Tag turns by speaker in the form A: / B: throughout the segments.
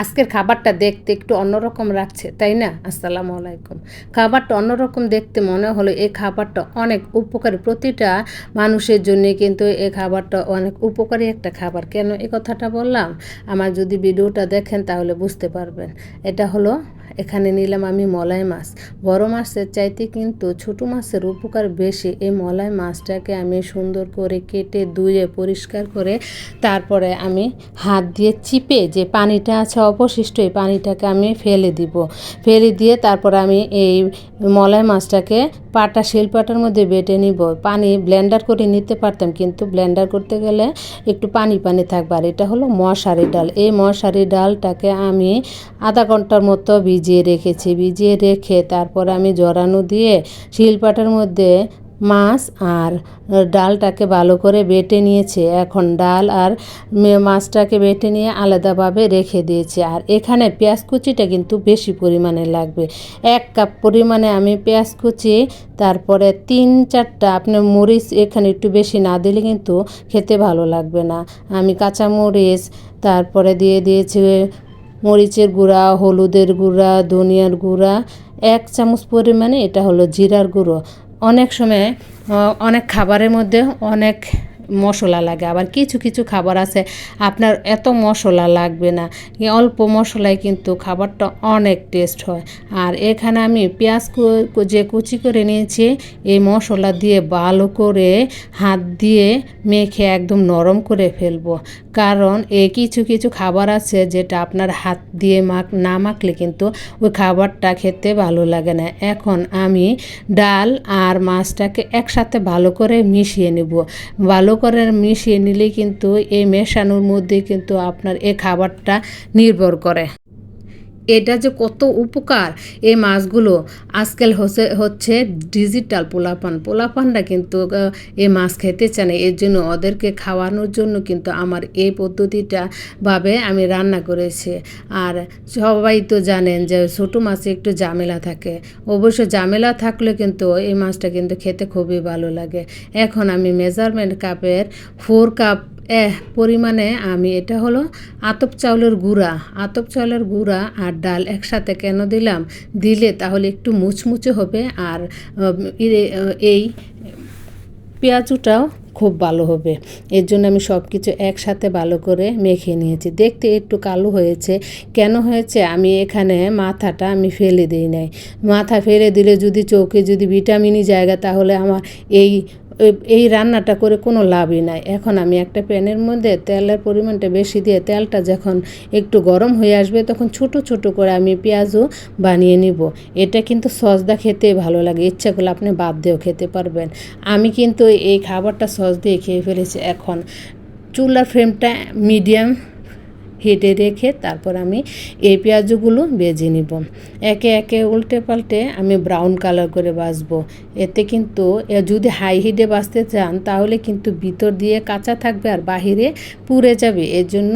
A: আজকের খাবারটা দেখতে একটু অন্যরকম রাখছে তাই না? আসসালামু আলাইকুম। খাবারটা অন্যরকম দেখতে মনে হলো, এই খাবারটা অনেক উপকারী। প্রতিটা মানুষের জন্য কিন্তু এই খাবারটা অনেক উপকারী একটা খাবার। কেন এই কথাটা বললাম? আমার যদি ভিডিওটা দেখেন তাহলে বুঝতে পারবেন। এটা হলো, এখানে নিলাম আমি মলাই মাছ। বড় মাছের চাইতে কিন্তু ছোট মাছের উপকার বেশি। এই মলাই মাছটাকে আমি সুন্দর করে কেটে ধুয়ে পরিষ্কার করে তারপরে আমি হাত দিয়ে চিপে যে পানিটা আছে অবশিষ্ট এই পানিটাকে আমি ফেলে দিব। ফেলে দিয়ে তারপর আমি এই মলাই মাছটাকে পাটা, শিলপাটার মধ্যে বেটে নিব। পানি ব্লেন্ডার করে নিতে পারতাম, কিন্তু ব্লেন্ডার করতে গেলে একটু পানি পানি থাকবে। আর এটা হলো মশারি ডাল। এই মশারি ডালটাকে আমি আধা ঘণ্টার মতো ভিজিয়ে রেখেছি। ভিজিয়ে রেখে তারপর আমি জড়ানো দিয়ে শিলপাটার মধ্যে মাছ আর ডালটাকে ভালো করে বেটে নিয়েছে। এখন ডাল আর মাছটাকে বেটে নিয়ে আলাদাভাবে রেখে দিয়েছি। আর এখানে পেঁয়াজ কুচিটা কিন্তু বেশি পরিমাণে লাগবে। এক কাপ পরিমাণে আমি পেঁয়াজ কুচি, তারপরে তিন চারটা আপনার মরিচ এখানে একটু বেশি না দিলে কিন্তু খেতে ভালো লাগবে না। আমি কাঁচা মরিচ, তারপরে দিয়ে দিয়েছি মরিচের গুঁড়া, হলুদের গুঁড়া, ধনিয়ার গুঁড়া, এক চামচ পরিমাণে এটা হলো জিরার গুঁড়ো। অনেক সময় অনেক খাবারের মধ্যে অনেক মশলা লাগে, আবার কিছু কিছু খাবার আছে, আপনার এত মশলা লাগবে না। অল্প মশলায় কিন্তু খাবারটা অনেক টেস্ট হয়। আর এখানে আমি পেঁয়াজ যে কুচি করে নিয়েছি, এই মশলা দিয়ে ভালো করে হাত দিয়ে মেখে একদম নরম করে ফেলব। কারণ এই কিছু কিছু খাবার আছে যেটা আপনার হাত দিয়ে মাখ, না মাখলে কিন্তু ওই খাবারটা খেতে ভালো লাগে না। এখন আমি ডাল আর মাছটাকে একসাথে ভালো করে মিশিয়ে নেব। ভালো করে মিশিয়ে নিলে কিন্তু এই মেশানোর মধ্যে কিন্তু আপনার এই খাবারটা নির্ভর করে। এটা যে কত উপকার এই মাছগুলো। আজকাল হচ্ছে হচ্ছে ডিজিটাল পোলাপান। পোলাপানরা কিন্তু এই মাছ খেতে চায় না। এর জন্য ওদেরকে খাওয়ানোর জন্য কিন্তু আমার এই পদ্ধতিটা ভাবে আমি রান্না করেছি। আর সবাই তো জানেন যে ছোটো মাছে একটু জামেলা থাকে। অবশ্য জামেলা থাকলে কিন্তু এই মাছটা কিন্তু খেতে খুবই ভালো লাগে। এখন আমি মেজারমেন্ট কাপের ফোর কাপ পরিমাণে আমি, এটা হলো আতপ চাউলের গুঁড়া। আতপ চাউলের গুঁড়া আর ডাল একসাথে কেন দিলাম? দিলে তাহলে একটু মুচমুচে হবে আর এই পেঁয়াজুটাও খুব ভালো হবে। এর জন্য আমি সব কিছু একসাথে ভালো করে মেখে নিয়েছি। দেখতে একটু কালো হয়েছে। কেন হয়েছে? আমি এখানে মাথাটা আমি ফেলে দিই নাই। মাথা ফেলে দিলে যদি চোখে যদি ভিটামিনই জায়গা, তাহলে আমার এই এই রান্নাটা করে কোনো লাভই নাই। এখন আমি একটা প্যানের মধ্যে তেলের পরিমাণটা বেশি দিয়ে তেলটা যখন একটু গরম হয়ে আসবে তখন ছোট ছোট করে আমি পেঁয়াজও বানিয়ে নিব। এটা কিন্তু সসদা খেতে ভালো লাগে। ইচ্ছা করলে আপনি বাদ দিয়েও খেতে পারবেন। আমি কিন্তু এই খাবারটা সস দিয়ে খেয়ে ফেলেছি। এখন চুলার ফ্রেমটা মিডিয়াম হেঁটে রেখে তারপর আমি এই পেঁয়াজগুলো বেজে নিব। একে একে উল্টে পাল্টে আমি ব্রাউন কালার করে বাছবো এতে কিন্তু যদি হাই হিটে বাঁচতে চান, তাহলে কিন্তু ভিতর দিয়ে কাঁচা থাকবে আর বাহিরে পুড়ে যাবে। এর জন্য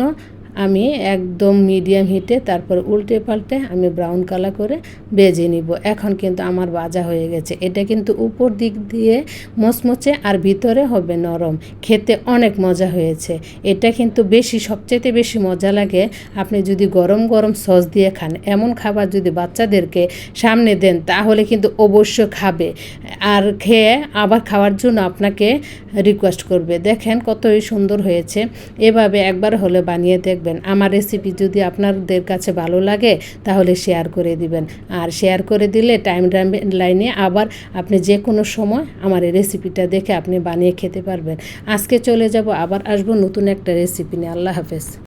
A: আমি একদম মিডিয়াম হিটে, তারপর উল্টে পাল্টে আমি ব্রাউন কালার করে বেজে নিব। এখন কিন্তু আমার বাজা হয়ে গেছে। এটা কিন্তু উপর দিক দিয়ে মচমচে আর ভিতরে হবে নরম। খেতে অনেক মজা হয়েছে। এটা কিন্তু বেশি সবচেয়ে বেশি মজা লাগে। আপনি যদি গরম গরম সস দিয়ে খান, এমন খাবার যদি বাচ্চাদেরকে সামনে দেন, তাহলে কিন্তু অবশ্য খাবে। আর খেয়ে আবার খাওয়ার জন্য আপনাকে রিকোয়েস্ট করবে। দেখেন কতই সুন্দর হয়েছে। এভাবে একবার হলে বানিয়ে দেখবেন। আমার রেসিপি যদি আপনাদের কাছে ভালো লাগে, তাহলে শেয়ার করে দিবেন। আর শেয়ার করে দিলে টাইম লাইনে আবার আপনি যে কোনো সময় আমার এই রেসিপিটা দেখে আপনি বানিয়ে খেতে পারবেন। আজকে চলে যাব, আবার আসব নতুন একটা রেসিপি নিয়ে। আল্লাহ হাফেজ।